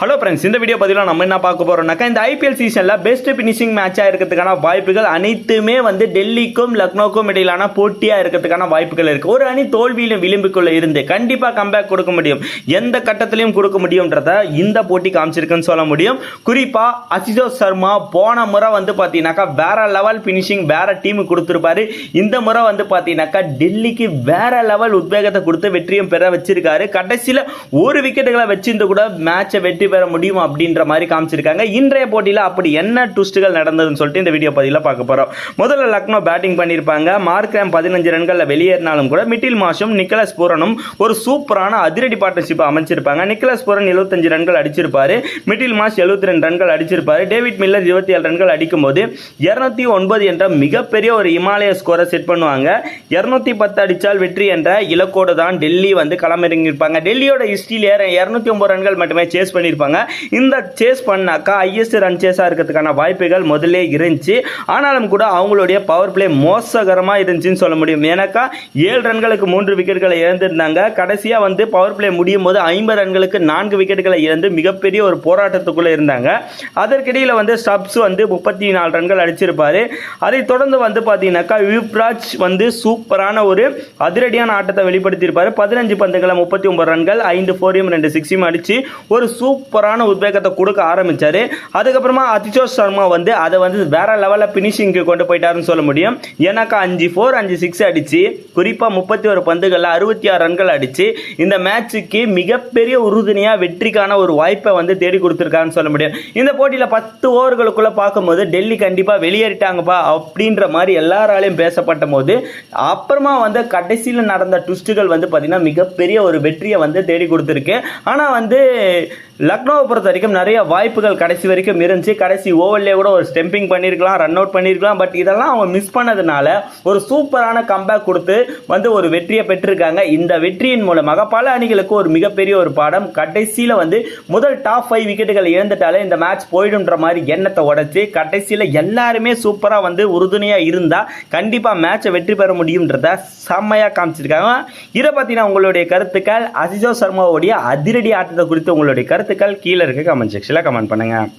Hello friends இந்த video பதிலாக நம்ம என்ன பார்க்க போகிறோம்னாக்கா இந்த ஐபிஎல் சீசனில் பெஸ்ட் ஃபினிஷிங் மேட்சாக இருக்கிறதுக்கான வாய்ப்புகள் அனைத்துமே வந்து டெல்லிக்கும் லக்னோக்கும் இடையிலான போட்டியாக இருக்கிறதுக்கான வாய்ப்புகள் இருக்குது ஒரு அணி தோல்வியிலும் விளிம்புக்குள்ளே இருந்து கண்டிப்பாக கம்பேக் கொடுக்க முடியும். எந்த கட்டத்திலையும் கொடுக்க முடியும்ன்றத இந்த போட்டி காமிச்சிருக்குன்னு சொல்ல முடியும். குறிப்பாக அசிஜோத் சர்மா போன முறை வந்து பார்த்தீங்கன்னாக்கா வேற லெவல் ஃபினிஷிங் வேற டீமுக்கு கொடுத்துருப்பாரு. இந்த முறை வந்து பார்த்தீங்கன்னாக்கா டெல்லிக்கு வேற லெவல் உத்வேகத்தை கொடுத்து வெற்றியும் பெற வச்சிருக்காரு. கடைசியில் ஒரு விக்கெட்டுகளை வச்சிருந்து கூட மேட்சை வெற்றி பெற முடியும் அப்படின்ற மாதிரி காமிச்சிருக்காங்க. இன்றைய போட்டியில் அப்படி என்ன ட்விஸ்ட்டுகள் நடந்ததுன்னு சொல்லிட்டு இந்த வீடியோ பதிவில் பார்க்க போகிறோம் முதல்ல லக்னோ பேட்டிங் பண்ணியிருப்பாங்க. மார்க்ராம் பதினஞ்சு ரன்களில் வெளியேறினாலும் கூட மிட்டில் மாஷும் நிக்கலஸ் பூரனும் ஒரு சூப்பரான அதிரடி பார்ட்னர்ஷிப் அமைச்சிருப்பாங்க. நிக்கலஸ் பூரன் 75 ரன்கள் அடிச்சிருப்பாரு. மிட்டில் மாஷ் 72 ரெண்டு ரன்கள் அடிச்சிருப்பாரு. டேவிட் மில்லர் இருபத்தி ஏழு ரன்கள் அடிக்கும்போது இரநூத்தி ஒன்பது என்ற மிகப்பெரிய ஒரு இமாலய ஸ்கோரை செட் பண்ணுவாங்க. இரநூத்தி பத்து அடித்தால் வெற்றி என்ற இலக்கோடு தான் டெல்லி வந்து களமிறங்கியிருப்பாங்க. டெல்லியோட ஹிஸ்ட்ரியில இரநூத்தி ஒன்பது ரன்கள் மட்டுமே சேஸ் பண்ணியிருப்பாங்க இந்த சேஸ் பண்ணாக்கா ஹையஸ்ட் ரன் சேஸாக இருக்கிறதுக்கான வாய்ப்புகள் முதல்ல இருந்துச்சு. ஆனாலும் கூட அவங்களுடைய பவர் பிளே மோசகரமாக இருந்துச்சுன்னு சொல்ல முடியும். ஏன்னாக்கா ஏழு ரன்களுக்கு மூன்று விக்கெட்டுகளை இழந்திருந்தாங்க. கடைசியாக வந்து பவர் பிளே முடியும் போது ஐம்பது ரன்களுக்கு நான்கு விக்கெட்டுகளை இழந்து மிகப்பெரிய ஒரு போராட்டத்துக்குள்ளே இருந்தாங்க. அதற்கிடையில் வந்து ஸ்டப்ஸ் வந்து முப்பத்தி நாலு ரன்கள் அடிச்சிருப்பாரு. அதை தொடர்ந்து வந்து பார்த்தீங்கன்னாக்கா யுப்ராஜ் வந்து சூப்பரான ஒரு அதிரடியான ஆட்டத்தை வெளிப்படுத்தியிருப்பார். பதினஞ்சு பந்துகளை முப்பத்தி ஒன்பது ரன்கள் ஐந்து ஃபோரையும் ரெண்டு சிக்ஸையும் அடித்து ஒரு சூப்பர் சூப்பரான உத்வேகத்தை கொடுக்க ஆரம்பித்தார் அதுக்கப்புறமா அதிஷோஷ் சர்மா வந்து அதை வந்து வேற லெவலில் ஃபினிஷிங்க்கு கொண்டு போயிட்டாருன்னு சொல்ல முடியும். ஏன்னாக்கா அஞ்சு ஃபோர் அஞ்சு சிக்ஸ் அடித்து குறிப்பாக முப்பத்தி ஒரு பந்துகளில் அறுபத்தி ஆறு ரன்கள் அடித்து இந்த மேட்சுக்கு மிகப்பெரிய உறுதுணையாக வெற்றிக்கான ஒரு வாய்ப்பை வந்து தேடி கொடுத்துருக்காருன்னு சொல்ல முடியும். இந்த போட்டியில் பத்து ஓவர்களுக்குள்ளே பார்க்கும்போது டெல்லி கண்டிப்பாக வெளியேறிட்டாங்கப்பா அப்படின்ற மாதிரி எல்லாராலையும் பேசப்பட்ட போது அப்புறமா வந்து கடைசியில் நடந்த ட்விஸ்ட்டுகள் வந்து பார்த்திங்கன்னா மிகப்பெரிய ஒரு வெற்றியை வந்து தேடி கொடுத்துருக்கு. ஆனால் வந்து லக்னோவை பொறுத்த வரைக்கும் நிறைய வாய்ப்புகள் கடைசி வரைக்கும் இருந்துச்சு. கடைசி ஓவர்லேயே கூட ஒரு ஸ்டெம்பிங் பண்ணியிருக்கலாம் ரன் அவுட் பண்ணியிருக்கலாம் பட் இதெல்லாம் அவங்க மிஸ் பண்ணதுனால ஒரு சூப்பரான கம்பேக் கொடுத்து வந்து ஒரு வெற்றியை பெற்றிருக்காங்க. இந்த வெற்றியின் மூலமாக பல அணிகளுக்கு ஒரு மிகப்பெரிய ஒரு பாடம். கடைசியில் வந்து முதல் டாப் ஃபைவ் விக்கெட்டுகள் இழந்துட்டாலே இந்த மேட்ச் போயிடுன்ற மாதிரி எண்ணத்தை உடச்சி கடைசியில் எல்லாருமே சூப்பராக வந்து உறுதுணையாக இருந்தால் கண்டிப்பாக மேட்சை வெற்றி பெற முடியுன்றத செம்மையாக காமிச்சிருக்காங்க. இதை பார்த்தீங்கன்னா உங்களுடைய கருத்துக்கள் அசிஜோ சர்மாவுடைய அதிரடி ஆட்டத்தை குறித்து உங்களுடைய கருத்துக்கள் கருத்துக்கள் கீழே இருக்க கமெண்ட் செக்ஷனில் கமெண்ட் பண்ணுங்கள்